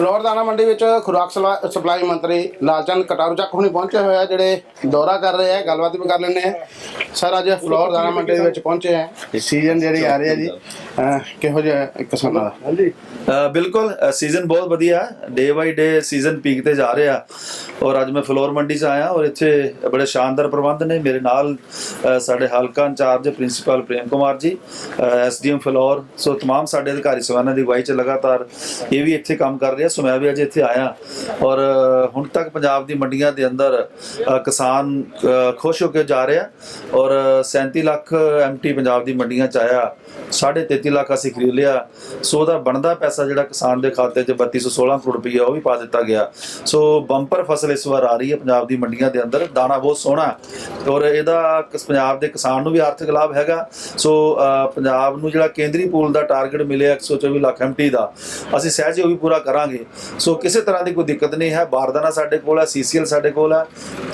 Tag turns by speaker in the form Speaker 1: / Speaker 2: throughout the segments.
Speaker 1: ਦਾਣਾ ਮੰਡੀ ਵਿੱਚ ਖੁਰਾਕ ਸਲਾ- ਸਪਲਾਈ ਮੰਤਰੀ ਲਾਲਚੰਦ ਕਟਾਰੂ ਚੱਕ ਹੁਣੀ ਪਹੁੰਚੇ ਹੋਏ ਆ, ਜਿਹੜੇ ਦੌਰਾ ਕਰ ਰਹੇ ਆ, ਗੱਲਬਾਤ ਵੀ ਕਰ ਲੈਣੇ ਆ। ਸਰ ਅੱਜ ਫਲੋਰ ਦਾਣਾ ਮੰਡੀ ਦੇ ਵਿੱਚ ਪਹੁੰਚੇ ਆ ਸੀਜ਼ਨ ਜਿਹੜੀ ਆ ਰਹੀ ਹੈ ਜੀ ਕਿਹੋ ਜਿਹਾ ਕਿਸਾਨਾਂ ਦਾ?
Speaker 2: ਹਾਂਜੀ। ਬਿਲਕੁਲ ਸੀਜ਼ਨ ਬਹੁਤ ਵਧੀਆ। ਡੇ ਬਾਈ ਡੇ ਸੀਜ਼ਨ ਪੀਕ ਤੇ ਜਾ ਰਿਹਾ। ਔਰ ਅੱਜ ਮੈਂ ਫਲੋਰ ਮੰਡੀ 'ਚ ਆਇਆ ਔਰ ਇੱਥੇ ਬੜੇ ਸ਼ਾਨਦਾਰ ਪ੍ਰਬੰਧ ਨੇ। ਮੇਰੇ ਨਾਲ ਸਾਡੇ ਹਲਕਾ ਇੰਚਾਰਜ ਪ੍ਰਿੰਸੀਪਲ ਪ੍ਰੇਮ ਕੁਮਾਰ ਜੀ ਐਸਡੀਐਮ ਫਲੋਰ। ਸੋ ਤਮਾਮ ਸਾਡੇ ਅਧਿਕਾਰੀ ਸਵਾਨਾਂ ਦੀ ਵਾਈ 'ਚ ਲਗਾਤਾਰ ਇਹ ਵੀ ਇੱਥੇ ਕੰਮ ਕਰ ਰਿਹਾ। ਸੋ ਮੈਂ ਵੀ ਅੱਜ ਇੱਥੇ ਆਇਆ। ਔਰ ਹੁਣ ਤੱਕ ਪੰਜਾਬ ਦੀ ਮੰਡੀਆਂ ਦੇ ਅੰਦਰ ਕਿਸਾਨ ਖੁਸ਼ ਹੋ ਕੇ ਜਾ ਰਿਹਾ। ਔਰ 37 ਲੱਖ ਐਮਟੀ ਪੰਜਾਬ ਦੀ ਮੰਡੀਆਂ 'ਚ ਆਇਆ 33.5 ਲੱਖ ਅਸੀਂ ਖਰੀਦ ਲਿਆ। ਸੋ ਉਹਦਾ ਬਣਦਾ ਪੈਸਾ ਜਿਹੜਾ ਕਿਸਾਨ ਦੇ ਖਾਤੇ 'ਚ 3216 ਕਰੋੜ ਰੁਪਈਆ, ਉਹ ਵੀ ਪਾ ਦਿੱਤਾ ਗਿਆ। ਸੋ ਬੰਪਰ ਫਸਲ ਇਸ ਵਾਰ ਆ ਰਹੀ ਹੈ ਪੰਜਾਬ ਦੀ ਮੰਡੀਆਂ ਦੇ ਅੰਦਰ, ਦਾਣਾ ਬਹੁਤ ਸੋਹਣਾ। ਔਰ ਇਹਦਾ ਕਿਸ- ਪੰਜਾਬ ਦੇ ਕਿਸਾਨ ਨੂੰ ਵੀ ਆਰਥਿਕ ਲਾਭ ਹੈਗਾ। ਸੋ ਪੰਜਾਬ ਨੂੰ ਜਿਹੜਾ ਕੇਂਦਰੀ ਪੂਲ ਦਾ ਟਾਰਗੇਟ ਮਿਲਿਆ 124 ਲੱਖ ਐਮਟੀ ਦਾ, ਅਸੀਂ ਸਹਿਜ ਉਹ ਵੀ ਪੂਰਾ ਕਰਾਂਗੇ। ਸੋ ਕਿਸੇ ਤਰ੍ਹਾਂ ਦੀ ਕੋਈ ਦਿੱਕਤ ਨਹੀਂ ਹੈ, ਬਾਰਦਾਨਾ ਸਾਡੇ ਕੋਲ ਹੈ, ਸੀਸੀਐਲ ਸਾਡੇ ਕੋਲ ਹੈ।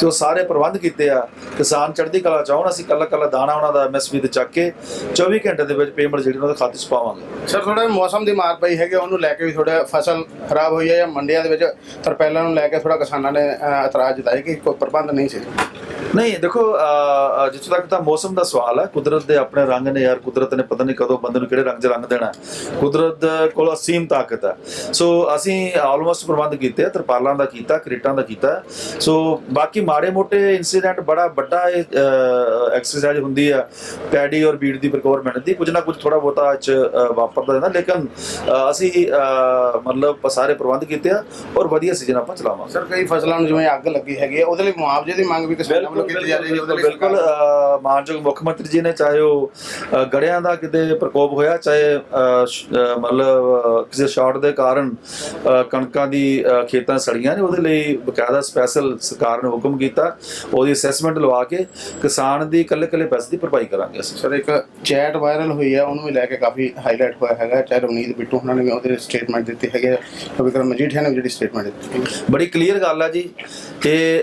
Speaker 2: ਤੇ ਉਹ ਸਾਰੇ ਪ੍ਰਬੰਧ ਕੀਤੇ ਆ। ਕਿਸਾਨ ਚੜ੍ਹਦੀ ਕਲਾ ਚਾਹਣ ਅਸੀਂ ਕੱਲਾ ਕੱਲਾ ਦਾਣਾ ਉਹਨਾਂ ਦਾ ਐਮਐਸਪੀ ਤੇ ਚੱਕ ਕੇ 24 ਘੰਟੇ ਦੇ ਵਿੱਚ ਪੇਮੈਂਟ ਜਿਹੜੀ ਉਹਨਾਂ ਦੇ ਖਾਤੇ 'ਚ ਪਾਵਾਂਗੇ।
Speaker 1: ਸਰ ਥੋੜਾ ਮੌਸਮ ਦੀ ਮਾਰ ਪਈ ਹੈਗੀ ਉਹਨੂੰ ਲੈ ਕੇ ਵੀ ਥੋੜਾ ਫਸਲ ਖਰਾਬ ਹੋਈ ਹੈ ਜਾਂ ਮੰਡੀਆਂ ਦੇ ਵਿੱਚ ਤਰਪੈਲਾਂ ਨੂੰ ਲੈ ਕੇ ਥੋੜਾ ਕਿਸਾਨਾਂ ਨੇ ਇਤਰਾਜ਼ ਜਤਾਇਆ ਕਿ ਕੋਈ ਪ੍ਰਬੰਧ ਨਹੀਂ ਸੀ।
Speaker 2: ਨਹੀਂ ਦੇਖੋ ਜਿੱਥੋਂ ਤੱਕ ਤਾਂ ਮੌਸਮ ਦਾ ਸਵਾਲ ਹੈ ਕੁਦਰਤ ਦੇ ਆਪਣੇ ਰੰਗ ਨੇ ਯਾਰ ਕੁਦਰਤ ਨੇ ਪਤਾ ਨਹੀਂ ਕਦੋਂ ਬੰਦੇ ਨੂੰ ਕਿਹੜੇ ਰੰਗ 'ਚ ਰੰਗ ਦੇਣਾ। ਕੁਦਰਤ ਕੋਲ ਅਸੀਮ ਤਾਕਤ ਹੈ। ਸੋ ਅਸੀਂ ਆਲਮੋਸਟ ਪ੍ਰਬੰਧ ਕੀਤੇ ਆ ਤਰਪਾਲਾਂ ਦਾ ਕੀਤਾ ਕ੍ਰੇਟਾਂ ਦਾ ਕੀਤਾ। ਸੋ ਬਾਕੀ ਮਾੜੇ ਮੋਟੇ ਇਨਸੀਡੈਂਟ ਬੜਾ ਵੱਡਾ ਐਕਸਰਸਾਈਜ਼ ਹੁੰਦੀ ਆ ਪੈਡੀ ਔਰ ਬੀਟ ਦੀ ਪ੍ਰੋਕੁਰਮੈਂਟ ਦੀ ਕੁਝ ਨਾ ਕੁਝ ਥੋੜਾ ਬਹੁਤਾ ਅਹ, ਵਾਪਰਦਾ ਰਹਿੰਦਾ ਲੇਕਿਨ ਅਸੀਂ ਮਤਲਬ ਸਾਰੇ ਪ੍ਰਬੰਧ ਕੀਤੇ ਆ ਔਰ ਵਧੀਆ ਸੀਜ਼ਨ ਆਪਾਂ ਚਲਾਵਾਂਗੇ।
Speaker 1: ਸਰ ਕਈ ਫਸਲਾਂ ਨੂੰ ਜਿਵੇਂ ਅੱਗ ਲੱਗੀ ਹੈਗੀ ਉਹਦੇ ਲਈ ਮੁਆਵਜ਼ੇ ਦੀ ਮੰਗ ਵੀ ਕਿਸਾਨਾਂ ਵੱਲੋਂ ਕੀਤੀ ਜਾ ਰਹੀ ਹੈ ਉਹਦੇ ਲਈ
Speaker 2: ਬਿਲਕੁਲ ਮਾਨਯੋਗ ਮੁੱਖ ਮੰਤਰੀ ਜੀ ਨੇ ਚਾਹੇ ਉਹ ਗੜਿਆਂ ਦਾ ਕਿਤੇ ਪ੍ਰਕੋਪ ਹੋਇਆ ਚਾਹੇ ਮਤਲਬ ਕਿਸੇ ਸ਼ਾਰਟ ਦੇ ਕਾਰਨ ਕਣਕਾਂ ਦੀ ਖੇਤਾਂ ਸੜੀਆਂ ਨੇ ਉਹਦੇ ਲਈ ਬਕਾਇਦਾ ਸਪੈਸ਼ਲ ਸਰਕਾਰ ਨੇ ਹੁਕਮ ਕੀਤਾ ਉਹਦੀ ਅਸੈਸਮੈਂਟ ਲਵਾ ਕੇ ਕਿਸਾਨ ਦੀ ਇਕੱਲੇ ਇਕੱਲੇ ਪੈਸੇ ਦੀ ਭਰਪਾਈ ਕਰਾਂਗੇ ਅਸੀਂ।
Speaker 1: ਸਰ ਇੱਕ ਚੈਟ ਵਾਇਰਲ ਹੋਈ ਹੈ ਉਹਨੂੰ ਵੀ ਲੈ ਕੇ ਕਾਫੀ ਹਾਈਲਾਈਟ ਹੋਇਆ ਹੈਗਾ। ਚਾਹੇ ਰਵਨੀਤ ਬਿੱਟੂ ਉਹਨਾਂ ਨੇ ਵੀ ਉਹਦੇ ਸਟੇਟਮੈਂਟ ਦਿੱਤੀ ਹੈਗੀ ਵਿਕਰਮ ਮਜੀਠੀਆ ਨੇ ਵੀ ਜਿਹੜੀ ਸਟੇਟਮੈਂਟ ਦਿੱਤੀ
Speaker 2: ਬੜੀ ਕਲੀਅਰ ਗੱਲ ਆ ਜੀ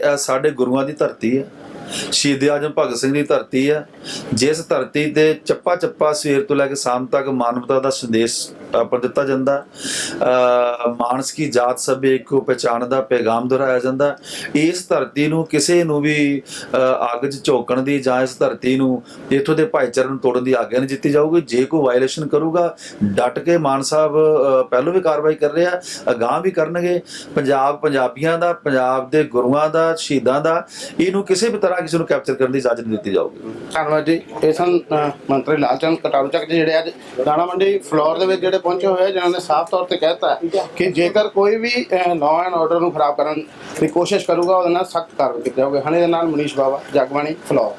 Speaker 2: ਅ, ਸਾਡੇ ਗੁਰੂਆਂ ਦੀ ਧਰਤੀ ਹੈ ਸ਼ਹੀਦ ਆਜਮ ਭਗਤ ਸਿੰਘ ਦੀ ਧਰਤੀ ਹੈ। ਜਿਸ ਧਰਤੀ ਤੇ ਚੱਪਾ ਚੱਪਾ ਸਵੇਰ ਤੋਂ ਲੈ ਕੇ ਸ਼ਾਮ ਤੱਕ ਮਾਨਵਤਾ ਦਾ ਸੰਦੇਸ਼ ਆਪਾਂ ਦਿੱਤਾ ਜਾਂਦਾ। ਅ, ਮਾਨਸ ਕੀ ਜਾਤ ਸਭੇ ਇੱਕੋ ਪਛਾਣ ਦਾ ਪੈਗਾਮ ਦੁਹਰਾਇਆ ਜਾਂਦਾ। ਇਸ ਧਰਤੀ ਨੂੰ ਕਿਸੇ ਨੂੰ ਵੀ ਅੱਗ 'ਚ ਝੋਕਣ ਦੀ ਜਾਂ ਇਸ ਧਰਤੀ ਨੂੰ ਇੱਥੋਂ ਦੇ ਭਾਈਚਾਰੇ ਨੂੰ ਤੋੜਨ ਦੀ ਆਗਿਆ ਨਹੀਂ ਦਿੱਤੀ ਜਾਊਗੀ। ਜੇ ਕੋਈ ਵਾਇਲੇਸ਼ਨ ਕਰੂਗਾ ਡਟ ਕੇ ਮਾਨ ਸਾਹਿਬ ਪਹਿਲੋਂ ਵੀ ਕਾਰਵਾਈ ਕਰ ਰਿਹਾ ਆ ਅਗਾਂਹ ਵੀ ਕਰਨਗੇ। ਪੰਜਾਬ ਪੰਜਾਬੀਆਂ ਦਾ ਪੰਜਾਬ ਦੇ ਗੁਰੂਆਂ ਦਾ ਸ਼ਹੀਦਾਂ ਦਾ ਇਹਨੂੰ ਕਿਸੇ ਵੀ ਤਰ੍ਹਾਂ ਕਿਸੇ ਨੂੰ ਕੈਪਚਰ ਕਰਨ ਦੀ ਇਜਾਜ਼ਤ ਨਹੀਂ ਦਿੱਤੀ ਜਾਊਗੀ।
Speaker 1: ਧੰਨਵਾਦ ਜੀ। ਇਹ ਸਨ ਅ, ਮੰਤਰੀ ਲਾਲਚੰਦ ਕਟਾਰੂ ਚੱਕ ਜੀ ਜਿਹੜੇ ਅੱਜ ਦਾਣਾ ਮੰਡੀ ਫਲੋਰ ਦੇ ਵਿੱਚ ਜਿਹੜੇ ਪਹੁੰਚੇ ਹੋਏ ਆ ਜਿਨ੍ਹਾਂ ਨੇ ਸਾਫ਼ ਤੌਰ ਤੇ ਕਹਿਤਾ ਕਿ ਜੇਕਰ ਕੋਈ ਵੀ ਲਾਅ ਐਂਡ ਆਰਡਰ ਨੂੰ ਖਰਾਬ ਕਰਨ ਦੀ ਕੋਸ਼ਿਸ਼ ਕਰੂਗਾ ਉਹਦੇ ਨਾਲ ਸਖਤ ਕਾਰਵਾਈ ਕੀਤੀ ਜਾਊਗੀ। ਹਣੇ ਦੇ ਨਾਲ ਮਨੀਸ਼ ਬਾਵਾ ਜਗਬਾਣੀ ਫਲੋਰ